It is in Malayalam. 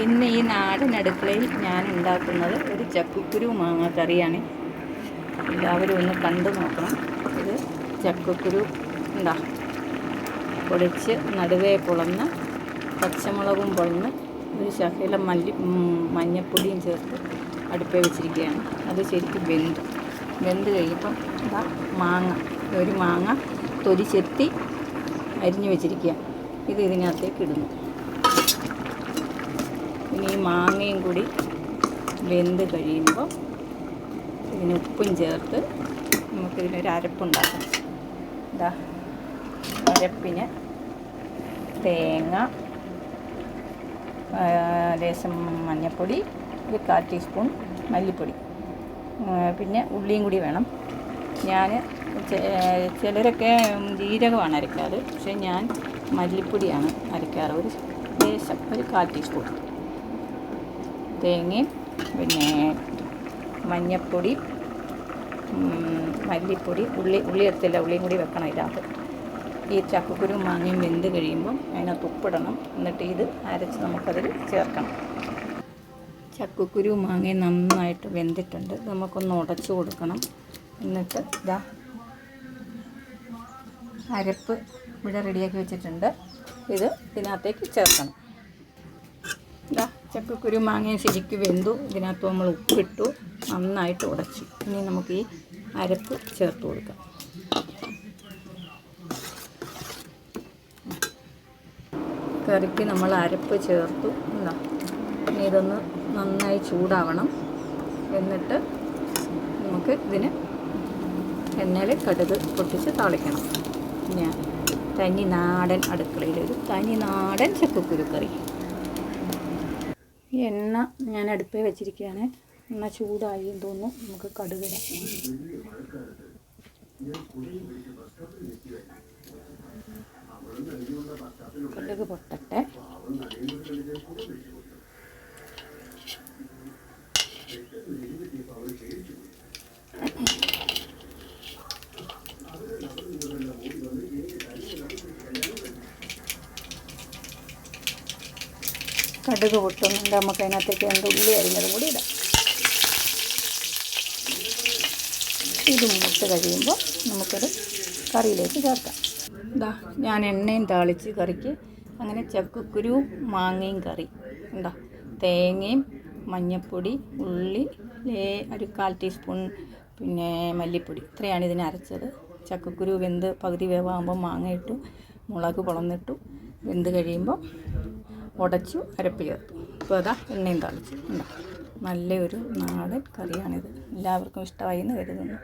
ഇന്ന് ഈ നാടൻ അടുക്കളയിൽ ഞാൻ ഉണ്ടാക്കുന്നത് ഒരു ചക്കക്കുരു മാങ്ങ കറിയാണ്. എല്ലാവരും ഒന്ന് കണ്ടു നോക്കണം. ഇത് ചക്കക്കുരു ഉണ്ടാ പൊടിച്ച് നടുവേ പൊളന്ന് പച്ചമുളകും പൊളന്ന് ഒരു ശകലം മല്ലി മഞ്ഞപ്പൊടിയും ചേർത്ത് അടുപ്പേ വെച്ചിരിക്കുകയാണ്. അത് ശരിക്കും വെന്ത്. വെന്ത് കഴിയുമ്പം ഇതാ മാങ്ങ. ഒരു മാങ്ങ തൊലി ചെത്തി അരിഞ്ഞു വെച്ചിരിക്കുക ഇത് ഇതിനകത്തേക്ക് ഇടുന്നു. ഇനി ഈ മാങ്ങയും കൂടി വെന്ത് കഴിയുമ്പോൾ ഇതിന് ഉപ്പും ചേർത്ത് നമുക്കിതിനൊരു അരപ്പുണ്ടാക്കാം ഇതാ അരപ്പിന് തേങ്ങ ലേശം മഞ്ഞൾപ്പൊടി ഒരു കാൽ ടീസ്പൂൺ മല്ലിപ്പൊടി. പിന്നെ ഉള്ളിയും കൂടി വേണം. ഞാൻ ചിലരൊക്കെ ജീരകമാണ് അരയ്ക്കാറ് പക്ഷേ ഞാൻ മല്ലിപ്പൊടിയാണ് അരയ്ക്കാറ്. ഒരു ലേശം ഒരു കാൽ ടീസ്പൂൺ. തേങ്ങയും പിന്നെ മഞ്ഞപ്പൊടി മല്ലിപ്പൊടി ഉള്ളി ഉള്ളി എടുത്തില്ല ഉള്ളിയും കൂടി വെക്കണം ഇതിനകത്ത് ഈ ചക്കക്കുരു മാങ്ങയും വെന്ത് കഴിയുമ്പം അതിനകത്ത് ഉപ്പിടണം. എന്നിട്ട് ഇത് അരച്ച് നമുക്കതിൽ ചേർക്കണം. ചക്കക്കുരു മാങ്ങയും നന്നായിട്ട് വെന്തിട്ടുണ്ട്. നമുക്കൊന്ന് ഉടച്ചു കൊടുക്കണം. എന്നിട്ട് ഇതാ അരപ്പ് ഇവിടെ റെഡിയാക്കി വെച്ചിട്ടുണ്ട്. ഇത് ഇതിനകത്തേക്ക് ചേർക്കണം. ഇതാ ചക്കക്കുരു മാങ്ങയും ശരിക്കും വെന്തു. ഇതിനകത്ത് നമ്മൾ ഉപ്പിട്ടു. നന്നായിട്ട് ഉടച്ചു. ഇനി നമുക്ക് ഈ അരപ്പ് ചേർത്ത് കൊടുക്കാം. കറിക്ക് നമ്മൾ അരപ്പ് ചേർത്തു. എന്താ ഇനി ഇതൊന്ന് നന്നായി ചൂടാവണം. എന്നിട്ട് നമുക്ക് ഇതിന് എണ്ണയിൽ കടുക് പൊട്ടിച്ച് താളിക്കണം. ഞാൻ തനി നാടൻ അടുക്കളയിലൊരു തനി നാടൻ ചക്കക്കുരു കറി. ഈ എണ്ണ ഞാൻ അടുപ്പേ വെച്ചിരിക്കുകയാണ്. എണ്ണ ചൂടായി എന്ന് തോന്നുന്നു. നമുക്ക് കടുക കടുക് പൊട്ടട്ടെ. കടുക് പൊട്ടുന്നുണ്ട്. നമുക്ക് അതിനകത്തേക്ക് രണ്ട് ഉള്ളി അരിഞ്ഞതും കൂടി ഇടാം. ഇത് മൂത്ത് കഴിയുമ്പോൾ നമുക്കത് കറിയിലേക്ക് ചേർക്കാം. ഇതാ ഞാൻ എണ്ണയും താളിച്ച് കറിക്ക് അങ്ങനെ ചക്കക്കുരു മാങ്ങയും കറി. എന്താ തേങ്ങയും മഞ്ഞൾപ്പൊടി ഉള്ളി ഒരു കാൽ ടീസ്പൂൺ പിന്നെ മല്ലിപ്പൊടി. ഇത്രയാണ് ഇതിനെ അരച്ചത്. ചക്കക്കുരു വെന്ത് പകുതി വേവാകുമ്പോൾ മാങ്ങ ഇട്ടു മുളക് പൊളന്നിട്ടു. വെന്ത് കഴിയുമ്പോൾ ഉടച്ചു അരപ്പ് ചേർത്തു. ഇപ്പോൾ അതാ എണ്ണയും തളിച്ചു. ഉണ്ടാക്കും നല്ലൊരു നാടൻ കറിയാണിത്. എല്ലാവർക്കും ഇഷ്ടമായി എന്ന് കരുതുന്നു.